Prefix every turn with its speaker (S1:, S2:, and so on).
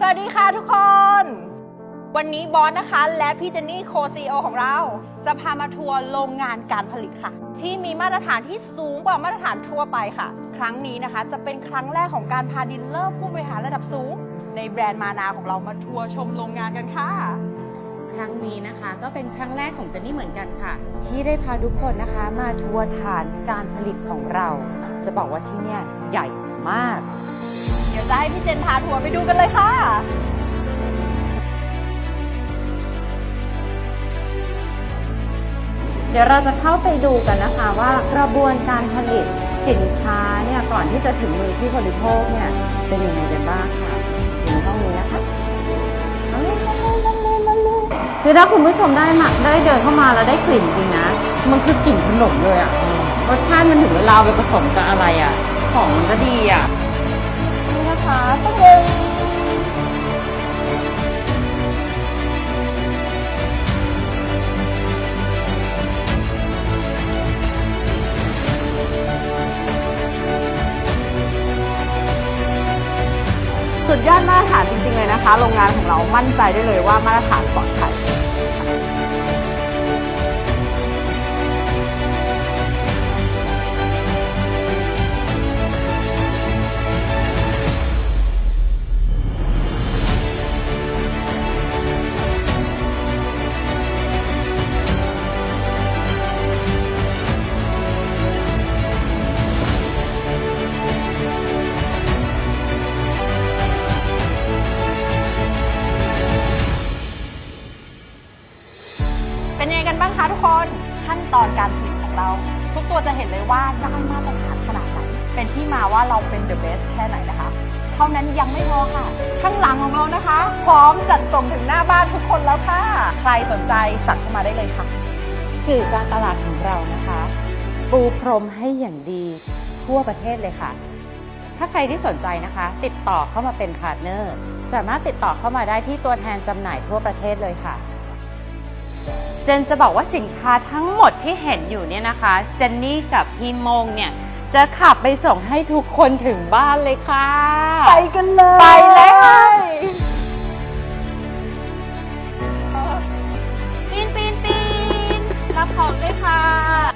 S1: สวัสดีค่ะทุกคน วันนี้บอสนะคะ และพี่เจนนี่โคซีโอของเรา จะพามาทัวร์โรงงานการผลิตค่ะ ที่มีมาตรฐานที่สูงกว่ามาตรฐานทั่วไปค่ะ ครั้งนี้นะคะ จะเป็นครั้งแรกของการพาดีลเลอร์ผู้บริหารระดับสูง ในแบรนด์มานาของเรามาทัวร์ชมโรงงานกันค่ะ
S2: ครั้งนี้นะคะก็เป็นครั้งแรกของเจนนี่เหมือนกันค่ะ ที่ได้พาทุกคนนะคะ มาทัวร์ฐานการผลิตของเรา จะบอกว่าที่เนี่ยใหญ่มาก
S1: เดี๋ยวจะให้พี่เจนพาทัวร์ไปดูกันเลยค่ะ
S2: เดี๋ยวเราจะเข้าไปดูกันนะคะว่ากระบวนการผลิตสินค้าเนี่ยก่อนที่จะถึงมือผู้บริโภคเนี่ยเป็นยังไงกันบ้างค่ะอยู่ในห้องนี้นะคะเอาเลยมาเลยมาเลยมาเลยคือถ้าคุณผู้ชมได้มาได้เดินเข้ามาแล้วได้กลิ่นจริงนะมันคือกลิ่นขนมเลยอะรสชาติมันถึงเวลาเอาไปผสมกับอะไรอะของมันก็ดีอะ
S1: นี่นะคะตะเกียงสุดยอดมาตรฐานจริงๆเลยนะคะ โรงงานของเรามั่นใจได้เลยว่ามาตรฐานปลอดภัย เป็นยังไงกันบ้างคะทุกคนขั้นตอนการผลิตของเรา ทุกตัวจะเห็นเลยว่าได้มาตรฐานขนาดไหนเป็นที่มาว่าเราเป็น the best แค่ไหนนะคะ เท่านั้นยังไม่พอค่ะ ข้างหลังของเรานะคะ พร้อมจัดส่งถึงหน้าบ้านทุกคนแล้วค่ะ ใครสนใจสั่งเข้ามาได้เลยค่ะ
S2: สื่อการตลาดของเรานะคะ ปูพรมให้อย่างดีทั่วประเทศเลยค่ะ ถ้าใครที่สนใจนะคะ ติดต่อเข้ามาเป็นพาร์ทเนอร์ สามารถติดต่อเข้ามาได้ที่ตัวแทนจำหน่ายทั่วประเทศเลยค่ะ เจนจะบอกว่าสินค้าทั้งหมดที่เห็นอยู่เนี่ยนะคะ เจนนี่กับพี่มงเนี่ย จะขับไปส่งให้ทุกคนถึงบ้านเลยค่ะ
S1: ไปกันเลย
S2: ไป
S1: เลย
S2: ปีนปีนปีนรับของเลยค่ะ